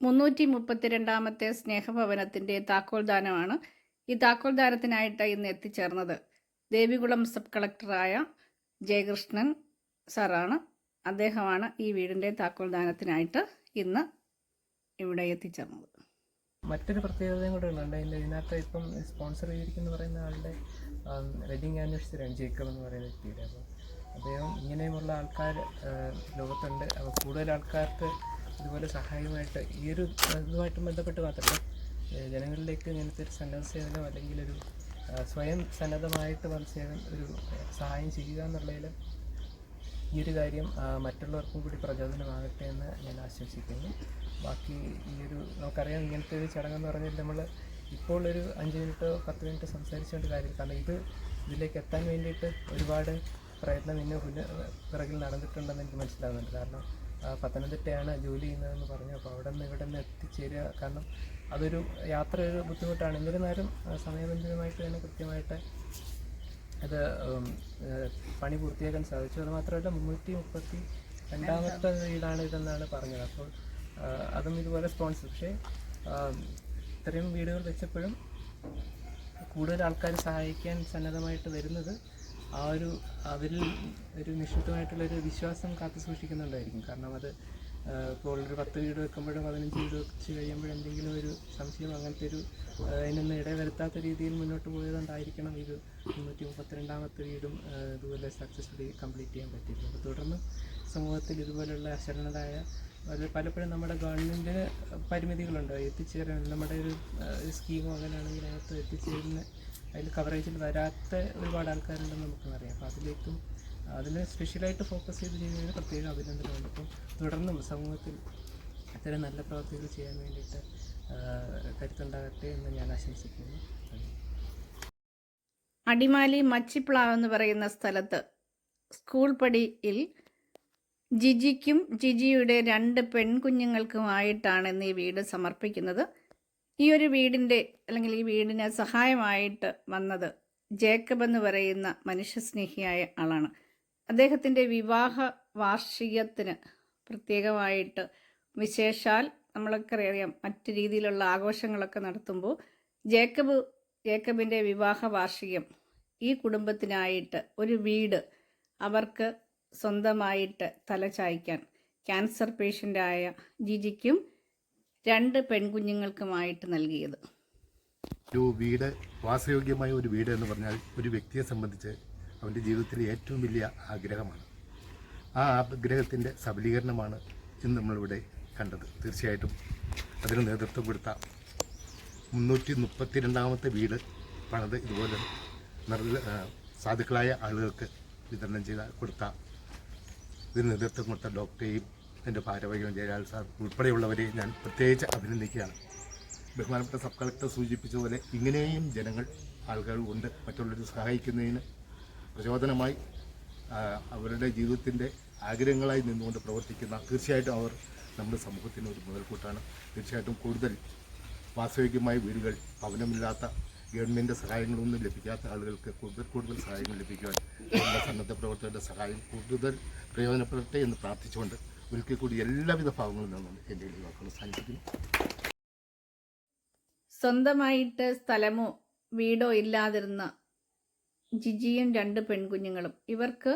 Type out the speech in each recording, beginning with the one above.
മുന്നൂറ്റി മുപ്പത്തിരണ്ടാമത്തെ സ്നേഹഭവനത്തിന്റെ താക്കോൽദാനമാണ് ഈ താക്കോൽ താക്കോൽദാനത്തിനായിട്ട് ഇന്ന് എത്തിച്ചേർന്നത്. ദേവികുളം സബ് കളക്ടറായ ജയകൃഷ്ണൻ സാറാണ്. അദ്ദേഹമാണ് ഈ വീടിന്റെ താക്കോൽദാനത്തിനായിട്ട് ഇന്ന് ഇവിടെ എത്തിച്ചേർന്നത്. മറ്റൊരു പ്രത്യേകതയും കൂടെ ഉള്ളുണ്ട് അതിന്റെ ഇതിനകത്ത് ഇപ്പം സ്പോൺസർ ചെയ്തിരിക്കുന്ന പറയുന്ന ആളുടെ വെഡിങ് ആനിവേഴ്സറി ആണ് ജേക്കബ് എന്ന് പറയുന്ന വ്യക്തിയുടെ അപ്പോൾ അദ്ദേഹം ഇങ്ങനെയുമുള്ള ആൾക്കാർ ലോകത്തുണ്ട്. അപ്പോൾ കൂടുതൽ ആൾക്കാർക്ക് ഇതുപോലെ സഹായമായിട്ട് ഈ ഒരു ഇതുമായിട്ട് ബന്ധപ്പെട്ട് മാത്രമല്ല ജനങ്ങളിലേക്ക് ഇങ്ങനത്തെ ഒരു സന്നദ്ധ സേവനം അല്ലെങ്കിൽ ഒരു സ്വയം സന്നദ്ധമായിട്ട് സേവനം ഒരു സഹായം ചെയ്യുക എന്നുള്ളതിൽ ഈ ഒരു കാര്യം മറ്റുള്ളവർക്കും കൂടി പ്രചോദനമാകട്ടെ എന്ന് ഞാൻ ആശംസിക്കുന്നു. ബാക്കി ഈ ഒരു നമുക്കറിയാം ഇങ്ങനത്തെ ഒരു ചടങ്ങെന്ന് പറഞ്ഞാൽ നമ്മൾ ഇപ്പോൾ ഒരു അഞ്ച് മിനിറ്റോ പത്ത് മിനിറ്റോ സംസാരിച്ചുകൊണ്ട് കാര്യം കാരണം ഇത് ഇതിലേക്ക് എത്താൻ വേണ്ടിയിട്ട് ഒരുപാട് പ്രയത്നം ഇന്ന് പിറകിൽ നടന്നിട്ടുണ്ടെന്ന് എനിക്ക് മനസ്സിലാകുന്നുണ്ട് കാരണം പത്തനംതിട്ടയാണ് ജോലി ചെയ്യുന്നതെന്ന് പറഞ്ഞു. അപ്പോൾ അവിടെ നിന്ന് ഇവിടെ നിന്ന് എത്തിച്ചേരുക. കാരണം അതൊരു യാത്ര ഒരു ബുദ്ധിമുട്ടാണ്. എന്നിരുന്നാലും സമയബന്ധിതമായിട്ട് തന്നെ കൃത്യമായിട്ട് അത് പണി പൂർത്തിയാക്കാൻ സാധിച്ചു. അത് മാത്രമല്ല മുന്നൂറ്റി മുപ്പത്തി രണ്ടാമത്തെ വീടാണ് ഇതെന്നാണ് പറഞ്ഞത്. അപ്പോൾ അതും ഇതുപോലെ സ്പോൺസർ പക്ഷേ ഇത്രയും വീടുകൾ വെച്ചപ്പോഴും കൂടുതൽ ആൾക്കാർ സഹായിക്കാൻ സന്നദ്ധമായിട്ട് വരുന്നത് ആ ഒരു അവരിൽ ഒരു നിശ്ചിതമായിട്ടുള്ളൊരു വിശ്വാസം കാത്തു സൂക്ഷിക്കുന്നുണ്ടായിരിക്കും. കാരണം അത് ഇപ്പോൾ ഒരു പത്ത് വീട് വെക്കുമ്പോഴും പതിനഞ്ച് വീട് വെച്ച് കഴിയുമ്പോഴോ എന്തെങ്കിലും ഒരു സംശയം അങ്ങനത്തെ ഒരു അതിനൊന്നും അതിനൊന്നും ഇടവരുത്താത്ത രീതിയിൽ മുന്നോട്ട് പോയതുകൊണ്ടായിരിക്കണം ഇത് മുന്നൂറ്റി മുപ്പത്തിരണ്ടാമത്തെ വീടും ഇതുപോലെ സക്സസ്ഫുള്ളി കംപ്ലീറ്റ് ചെയ്യാൻ പറ്റിയിട്ടുള്ളത്. തുടർന്ന് സമൂഹത്തിൽ ഇതുപോലുള്ള അശരണരായ പലപ്പോഴും നമ്മുടെ ഗവൺമെന്റിന് പരിമിതികളുണ്ട്. എത്തിച്ചേരാൻ നമ്മുടെ ഒരു സ്കീമോ അങ്ങനെയാണെങ്കിൽ അതിനകത്ത് എത്തിച്ചേരുന്ന അതിൽ കവറേജിൽ വരാത്ത ഒരുപാട് ആൾക്കാരുണ്ടെന്ന് നമുക്കറിയാം അപ്പോൾ അതിലേക്കും അതിനെ സ്പെഷ്യലായിട്ട് ഫോക്കസ് ചെയ്ത് ചെയ്യുന്നതിന് പ്രത്യേക അഭിനന്ദനമുണ്ട്. അപ്പം തുടർന്നും സമൂഹത്തിൽ ഇത്തരം നല്ല പ്രവർത്തികൾ ചെയ്യാൻ വേണ്ടിയിട്ട് കരുത്തുണ്ടാകട്ടെ എന്ന് ഞാൻ ആശംസിക്കുന്നു. അടിമാലി മച്ചിപ്ലാവ് എന്ന് പറയുന്ന സ്ഥലത്ത് സ്കൂൾ പടിയിൽ ജിജിക്കും ജിജിയുടെ രണ്ട് പെൺകുഞ്ഞുങ്ങൾക്കുമായിട്ടാണ് ഇന്ന് ഈ വീട് സമർപ്പിക്കുന്നത്. ഈ ഒരു വീടിന്റെ അല്ലെങ്കിൽ ഈ വീടിന് സഹായമായിട്ട് വന്നത് ജേക്കബ് എന്ന് പറയുന്ന മനുഷ്യസ്നേഹിയായ ആളാണ്. അദ്ദേഹത്തിന്റെ വിവാഹ വാർഷികത്തിന് പ്രത്യേകമായിട്ട് വിശേഷാൽ നമ്മളൊക്കെ അറിയാം മറ്റു രീതിയിലുള്ള ആഘോഷങ്ങളൊക്കെ നടത്തുമ്പോൾ ജേക്കബ് ജേക്കബിന്റെ വിവാഹ വാർഷികം ഈ കുടുംബത്തിനായിട്ട് ഒരു വീട് അവർക്ക് സ്വന്തമായിട്ട് തലചായ്ക്കാൻ ക്യാൻസർ പേഷ്യന്റായ ജിജിക്കും രണ്ട് പെൺകുഞ്ഞുങ്ങൾക്കുമായിട്ട് നൽകിയത്. ഒരു വീട് വാസയോഗ്യമായ ഒരു വീട് എന്ന് പറഞ്ഞാൽ ഒരു വ്യക്തിയെ സംബന്ധിച്ച് അവന്റെ ജീവിതത്തിലെ ഏറ്റവും വലിയ ആഗ്രഹമാണ്. ആ ആഗ്രഹത്തിന്റെ സബലീകരണമാണ് ഇന്ന് നമ്മളിവിടെ കണ്ടത്. തീർച്ചയായിട്ടും അതിന് നേതൃത്വം കൊടുത്ത മുന്നൂറ്റി മുപ്പത്തി രണ്ടാമത്തെ വീട് പണിത് ഇതുപോലെ നിർല ആ, സാധുക്കളായ ആളുകൾക്ക് വിതരണം ചെയ്ത കൊടുത്ത ഇതിന് നേതൃത്വം കൊടുത്ത ഡോക്ടറെയും എന്റെ ഭാരവാഹികളും ജയലാൽ സാർ ഉൾപ്പെടെയുള്ളവരെ ഞാൻ പ്രത്യേകിച്ച് അഭിനന്ദിക്കുകയാണ്. ബഹുമാനപ്പെട്ട സബ് കളക്ടർ സൂചിപ്പിച്ചതുപോലെ ഇങ്ങനെയും ജനങ്ങൾ ആളുകൾ ഉണ്ട്. മറ്റുള്ളവരെ സഹായിക്കുന്നതിന് പ്രചോദനമായി അവരുടെ ജീവിതത്തിന്റെ ആഗ്രഹങ്ങളായി നിന്നുകൊണ്ട് പ്രവർത്തിക്കുന്ന തീർച്ചയായിട്ടും അവർ നമ്മുടെ സമൂഹത്തിന് ഒരു മുതൽക്കൂട്ടാണ്. തീർച്ചയായിട്ടും കൂടുതൽ വാസ്തവികമായ വീടുകൾ ഭവനമില്ലാത്ത ഗവൺമെന്റ് സഹായങ്ങളൊന്നും ലഭിക്കാത്ത ആളുകൾക്ക് കൂടുതൽ കൂടുതൽ സഹായങ്ങൾ ലഭിക്കുവാൻ നമ്മുടെ സന്നദ്ധ പ്രവർത്തകരുടെ സഹായം കൂടുതൽ പ്രയോജനപ്പെടട്ടെ എന്ന് പ്രാർത്ഥിച്ചുകൊണ്ട് ഒരിക്കൽ കൂടി എല്ലാവിധ ഭാഗങ്ങളും നിന്നും എന്റെ വാക്കുകൾ സാധിപ്പിക്കുന്നു സ്വന്തമായിട്ട് സ്ഥലമോ വീടോ ഇല്ലാതിരുന്ന ജിജിയും രണ്ട് പെൺകുഞ്ഞുങ്ങളും. ഇവർക്ക്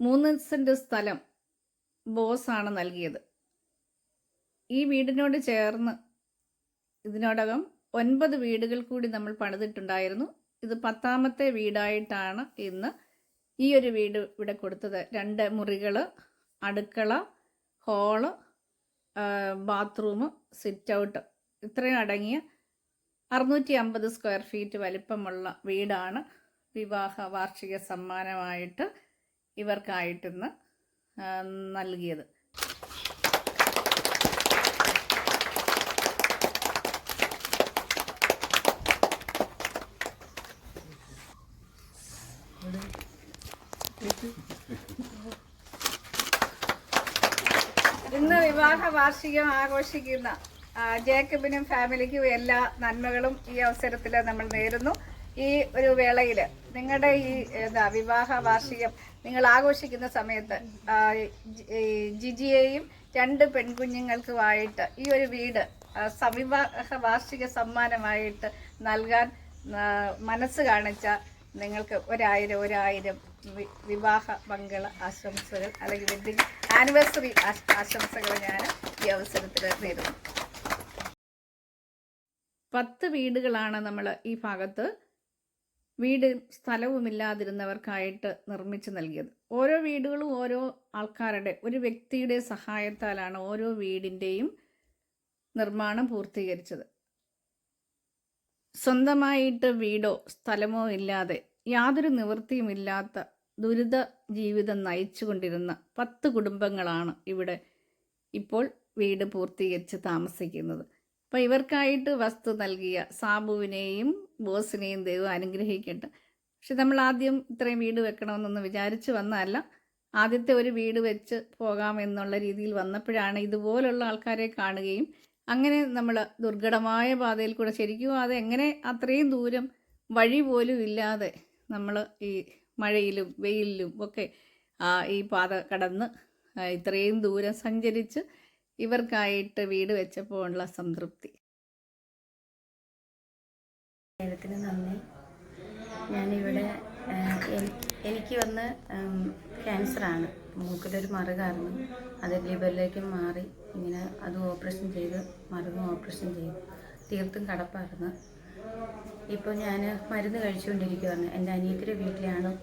മൂന്ന് സെന്റ് സ്ഥലം ബോസാണ് നൽകിയത്. ഈ വീടിനോട് ചേർന്ന് ഇതിനോടകം ഒൻപത് വീടുകൾ കൂടി നമ്മൾ പണിതിട്ടുണ്ടായിരുന്നു. ഇത് പത്താമത്തെ വീടായിട്ടാണ് ഇന്ന് ഈ ഒരു വീട് ഇവിടെ കൊടുത്തത്. രണ്ട് മുറികൾ അടുക്കള ഹോൾ ബാത്റൂം സിറ്റ് ഔട്ട്. ഇത്രയും അടങ്ങിയ അറുന്നൂറ്റി അമ്പത് സ്ക്വയർ ഫീറ്റ് വലിപ്പമുള്ള വീടാണ് വിവാഹ വാർഷിക സമ്മാനമായിട്ട് ഇവർക്കായിട്ടിന്ന് നൽകിയത് നൽകിയത്. ഇന്ന് വിവാഹ വാർഷികം ആഘോഷിക്കുന്ന ജേക്കബിനും ഫാമിലിക്കും എല്ലാ നന്മകളും ഈ അവസരത്തിൽ നമ്മൾ നേരുന്നു. ഈ ഒരു വേളയിൽ നിങ്ങളുടെ ഈ എന്താ വിവാഹ വാർഷികം നിങ്ങൾ ആഘോഷിക്കുന്ന സമയത്ത് ജിജിയെയും രണ്ട് പെൺകുഞ്ഞുങ്ങൾക്കുമായിട്ട് ഈ ഒരു വീട് സവിവാഹ വാർഷിക സമ്മാനമായിട്ട് നൽകാൻ മനസ്സ് കാണിച്ച നിങ്ങൾക്ക് ഒരായിരം ഒരായിരം വിവാഹ മംഗള ആശംസകൾ അല്ലെങ്കിൽ വെഡിങ് ആനിവേഴ്സറി ആശംസകൾ ഞാൻ ഈ അവസരത്തിൽ നേരുന്നു. പത്ത് വീടുകളാണ് നമ്മൾ ഈ ഭാഗത്ത് വീട് സ്ഥലവുമില്ലാതിരുന്നവർക്കായിട്ട് നിർമ്മിച്ചു നൽകിയത്. ഓരോ വീടുകളും ഓരോ ആൾക്കാരുടെ ഒരു വ്യക്തിയുടെ സഹായത്താലാണ് ഓരോ വീടിന്റെയും നിർമ്മാണം പൂർത്തീകരിച്ചത്. സ്വന്തമായിട്ട് വീടോ സ്ഥലമോ ഇല്ലാതെ യാതൊരു നിവൃത്തിയുമില്ലാത്ത ദുരിത ജീവിതം നയിച്ചുകൊണ്ടിരുന്ന പത്ത് കുടുംബങ്ങളാണ് ഇവിടെ ഇപ്പോൾ വീട് പൂർത്തീകരിച്ച് താമസിക്കുന്നത്. അപ്പോൾ ഇവർക്കായിട്ട് വസ്തു നൽകിയ സാബുവിനെയും ബോസിനെയും ദൈവം അനുഗ്രഹിക്കട്ടെ. പക്ഷെ നമ്മൾ ആദ്യം ഇത്രയും വീട് വെക്കണമെന്നൊന്നും വിചാരിച്ച് വന്നതല്ല. ആദ്യത്തെ ഒരു വീട് വെച്ച് പോകാം എന്നുള്ള രീതിയിൽ വന്നപ്പോഴാണ് ഇതുപോലുള്ള ആൾക്കാരെ കാണുകയും അങ്ങനെ നമ്മൾ ദുർഘടമായ പാതയിൽ കൂടെ ശരിക്കും അത് എങ്ങനെ അത്രയും ദൂരം വഴി പോലും ഇല്ലാതെ നമ്മൾ ഈ മഴയിലും വെയിലിലും ഒക്കെ ഈ പാത കടന്ന് ഇത്രയും ദൂരം സഞ്ചരിച്ച് ഇവർക്കായിട്ട് വീട് വെച്ചപ്പോൾ ഉള്ള സംതൃപ്തി. ദൈവത്തിന് നന്ദി. ഞാനിവിടെ എനിക്ക് വന്ന് ക്യാൻസറാണ്. മൂക്കിലൊരു മറുകായിരുന്നു അത് ലിവറിലേക്ക് മാറി ഇങ്ങനെ അത് ഓപ്പറേഷൻ ചെയ്ത് മരുന്ന് ഓപ്പറേഷൻ ചെയ്തു. തീർത്തും കടപ്പായിരുന്നു. ഇപ്പോൾ ഞാൻ മരുന്ന് കഴിച്ചുകൊണ്ടിരിക്കുകയാണ് എന്റെ അനിയത്തിയുടെ വീട്ടിലാണ്.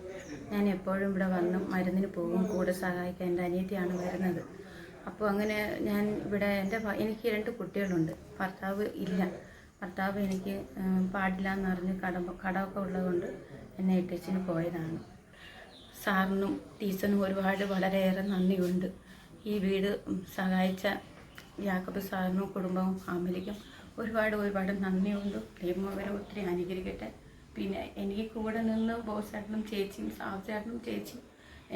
ഞാൻ എപ്പോഴും ഇവിടെ വന്ന് മരുന്നിന് പോകും. കൂടെ സഹായിക്കാൻ എന്റെ അനിയത്തിയാണ് വരുന്നത്. അപ്പോൾ അങ്ങനെ ഞാൻ ഇവിടെ എന്റെ എനിക്ക് രണ്ട് കുട്ടികളുണ്ട്. ഭർത്താവ് ഇല്ല. ഭർത്താവ് എനിക്ക് പാടില്ല എന്ന് പറഞ്ഞ് കടം കടമൊക്കെ ഉള്ളതുകൊണ്ട് എന്നെ ഇട്ടേച്ചിന് പോയതാണ്. സാറിനും ടീച്ചറിനും ഒരുപാട് വളരെയേറെ നന്ദിയുണ്ട്. ഈ വീട് സഹായിച്ച യാക്കബ് സാറിനും കുടുംബവും ഫാമിലിക്കും ഒരുപാട് ഒരുപാട് നന്ദിയുണ്ട്. ദൈവം അവരെ ഒത്തിരി അനുകരിക്കട്ടെ പിന്നെ എനിക്ക് കൂടെ നിന്ന് ബോസ് ചേട്ടനും ചേച്ചിയും സാവചേട്ടനും ചേച്ചിയും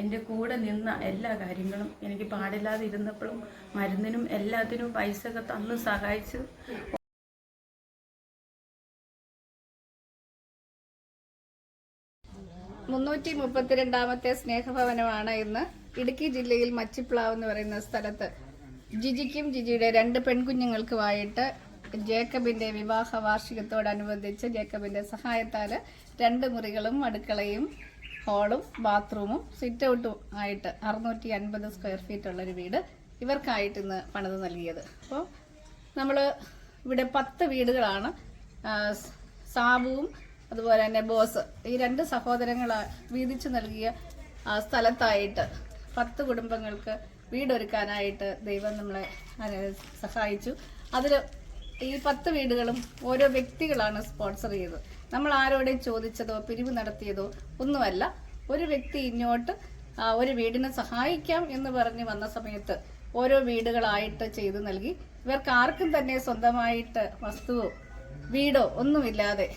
എന്റെ കൂടെ നിന്ന എല്ലാ കാര്യങ്ങളും എനിക്ക് പാടില്ലാതെ ഇരുന്നപ്പോഴും മരുന്നിനും എല്ലാത്തിനും പൈസ ഒക്കെ തന്ന് സഹായിച്ചു. മുന്നൂറ്റി മുപ്പത്തിരണ്ടാമത്തെ സ്നേഹഭവനമാണ് ഇന്ന് ഇടുക്കി ജില്ലയിൽ മച്ചിപ്ലാവ് എന്ന് പറയുന്ന സ്ഥലത്ത്. ജിജിക്കും ജിജിയുടെ രണ്ട് പെൺകുഞ്ഞുങ്ങൾക്കുമായിട്ട് ജേക്കബിന്റെ വിവാഹ വാർഷികത്തോടനുബന്ധിച്ച് ജേക്കബിന്റെ സഹായത്താൽ രണ്ട് മുറികളും അടുക്കളയും ഹാളും ബാത്റൂമും സിറ്റ് ഔട്ടും ആയിട്ട് അറുന്നൂറ്റി അൻപത് സ്ക്വയർ ഫീറ്റ് ഉള്ളൊരു വീട് ഇവർക്കായിട്ട് ഇന്ന് പണിത് നൽകിയത്. അപ്പോൾ നമ്മൾ ഇവിടെ പത്ത് വീടുകളാണ്. സാബുവും അതുപോലെ തന്നെ ബോസ് ഈ രണ്ട് സഹോദരങ്ങൾ വീതിച്ചു നൽകിയ സ്ഥലത്തായിട്ട് പത്ത് കുടുംബങ്ങൾക്ക് വീടൊരുക്കാനായിട്ട് ദൈവം നമ്മളെ സഹായിച്ചു. അതിൽ ഈ പത്ത് വീടുകളും ഓരോ വ്യക്തികളാണ് സ്പോൺസർ ചെയ്തത്. നമ്മൾ ആരോടെയും ചോദിച്ചതോ പിരിവ് നടത്തിയതോ ഒന്നുമല്ല. ഒരു വ്യക്തി ഇങ്ങോട്ട് ഒരു വീടിനെ സഹായിക്കാം എന്ന് പറഞ്ഞ് വന്ന സമയത്ത് ഓരോ വീടുകളായിട്ട് ചെയ്തു നൽകി. ഇവർക്ക് ആർക്കും തന്നെ സ്വന്തമായിട്ട് വസ്തുവോ വീടോ ഒന്നുമില്ലാതെ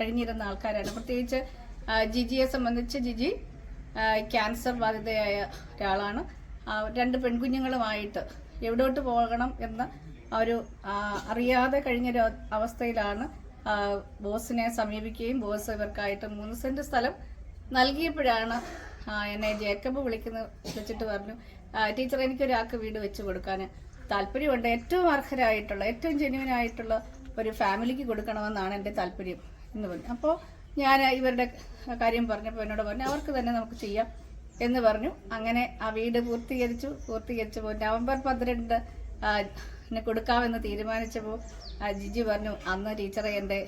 കഴിഞ്ഞിരുന്ന ആൾക്കാരാണ്. പ്രത്യേകിച്ച് ജിജിയെ സംബന്ധിച്ച് ജിജി ക്യാൻസർ ബാധിതയായ ഒരാളാണ്. രണ്ട് പെൺകുഞ്ഞുങ്ങളുമായിട്ട് എവിടോട്ട് പോകണം എന്ന് ഒരു അറിയാതെ കഴിഞ്ഞൊരു അവസ്ഥയിലാണ് ബോസിനെ സമീപിക്കുകയും ബോസ് ഇവർക്കായിട്ട് മൂന്ന് സെന്റ് സ്ഥലം നൽകിയപ്പോഴാണ് എന്നെ ജേക്കബ് വിളിക്കുന്ന വിളിച്ചിട്ട് പറഞ്ഞു "ആ, ടീച്ചർ എനിക്കൊരാൾക്ക് വീട് വെച്ച് കൊടുക്കാൻ താല്പര്യമുണ്ട്. ഏറ്റവും അർഹരായിട്ടുള്ള ഏറ്റവും ജെന്യുവൻ ആയിട്ടുള്ള ഒരു ഫാമിലിക്ക് കൊടുക്കണമെന്നാണ് എന്റെ താല്പര്യം എന്ന് പറഞ്ഞു. അപ്പോൾ ഞാൻ ഇവരുടെ കാര്യം പറഞ്ഞപ്പോൾ എന്നോട് പറഞ്ഞു അവർക്ക് തന്നെ നമുക്ക് ചെയ്യാം എന്ന് പറഞ്ഞു. അങ്ങനെ ആ വീട് പൂർത്തീകരിച്ചു. പൂർത്തീകരിച്ചപ്പോൾ നവംബർ പന്ത്രണ്ട് ആ, ന് കൊടുക്കാമെന്ന് തീരുമാനിച്ചപ്പോൾ ആ ജിജി പറഞ്ഞു അന്ന് ടീച്ചറെ എന്റെ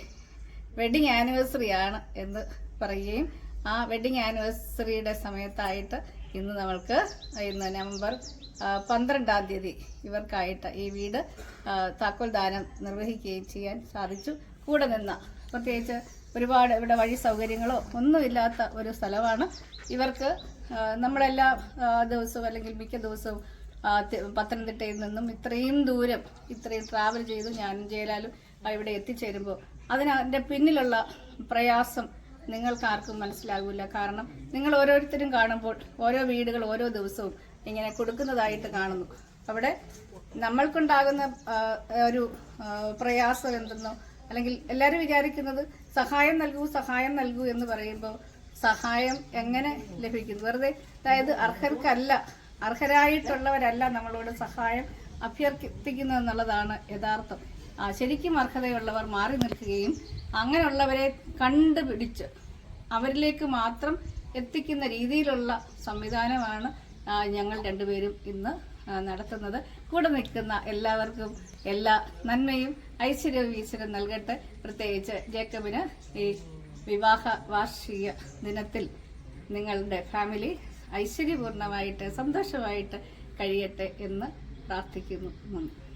വെഡിങ് ആനിവേഴ്സറി ആണ് എന്ന് പറയുകയും ആ വെഡിങ് ആനിവേഴ്സറിയുടെ സമയത്തായിട്ട് ഇന്ന് നമ്മൾക്ക് ഇന്ന് നവംബർ പന്ത്രണ്ടാം തീയതി ഇവർക്കായിട്ട് ഈ വീട് താക്കോൽ ദാനം നിർവഹിക്കുകയും ചെയ്യാൻ സാധിച്ചു. കൂടെ നിന്ന പ്രത്യേകിച്ച് ഒരുപാട് ഇവിടെ വഴി സൗകര്യങ്ങളോ ഒന്നുമില്ലാത്ത ഒരു സ്ഥലമാണ്. ഇവർക്ക് നമ്മളെല്ലാ ദിവസവും അല്ലെങ്കിൽ മിക്ക ദിവസവും പത്തനംതിട്ടയിൽ നിന്നും ഇത്രയും ദൂരം ഇത്രയും ട്രാവൽ ചെയ്ത് ഞാനും ജയലാലും ഇവിടെ എത്തിച്ചേരുമ്പോൾ. അതിന്റെ പിന്നിലുള്ള പ്രയാസം നിങ്ങൾക്ക് ആർക്കും മനസ്സിലാകില്ല കാരണം നിങ്ങൾ ഓരോരുത്തരും കാണുമ്പോൾ ഓരോ വീടുകൾ ഓരോ ദിവസവും ഇങ്ങനെ കൊടുക്കുന്നതായിട്ട് കാണുന്നു. അവിടെ നമ്മൾക്കുണ്ടാകുന്ന ഒരു പ്രയാസം എന്തെന്നോ അല്ലെങ്കിൽ എല്ലാവരും വിചാരിക്കുന്നത് സഹായം നൽകൂ സഹായം നൽകൂ എന്ന് പറയുമ്പോൾ സഹായം എങ്ങനെ ലഭിക്കുന്നു? വെറുതെ അതായത് അർഹർക്കല്ല അർഹരായിട്ടുള്ളവരല്ല നമ്മളോട് സഹായം അഭ്യർത്ഥിക്കുന്നു എന്നുള്ളതാണ് യഥാർത്ഥം. ശരിക്കും അർഹതയുള്ളവർ മാറി നിൽക്കുകയും അങ്ങനെയുള്ളവരെ കണ്ടുപിടിച്ച് അവരിലേക്ക് മാത്രം എത്തിക്കുന്ന രീതിയിലുള്ള സംവിധാനമാണ് ഞങ്ങൾ രണ്ടുപേരും ഇന്ന് നടത്തുന്നത്. കൂടെ നിൽക്കുന്ന എല്ലാവർക്കും എല്ലാ നന്മയും ഐശ്വര്യവും ഈശ്വരം നൽകട്ടെ. പ്രത്യേകിച്ച് ജേക്കബിന് ഈ വിവാഹ വാർഷിക ദിനത്തിൽ നിങ്ങളുടെ ഫാമിലി ഐശ്വര്യപൂർണമായിട്ട് സന്തോഷമായിട്ട് കഴിയട്ടെ എന്ന് പ്രാർത്ഥിക്കുന്നു. നന്ദി.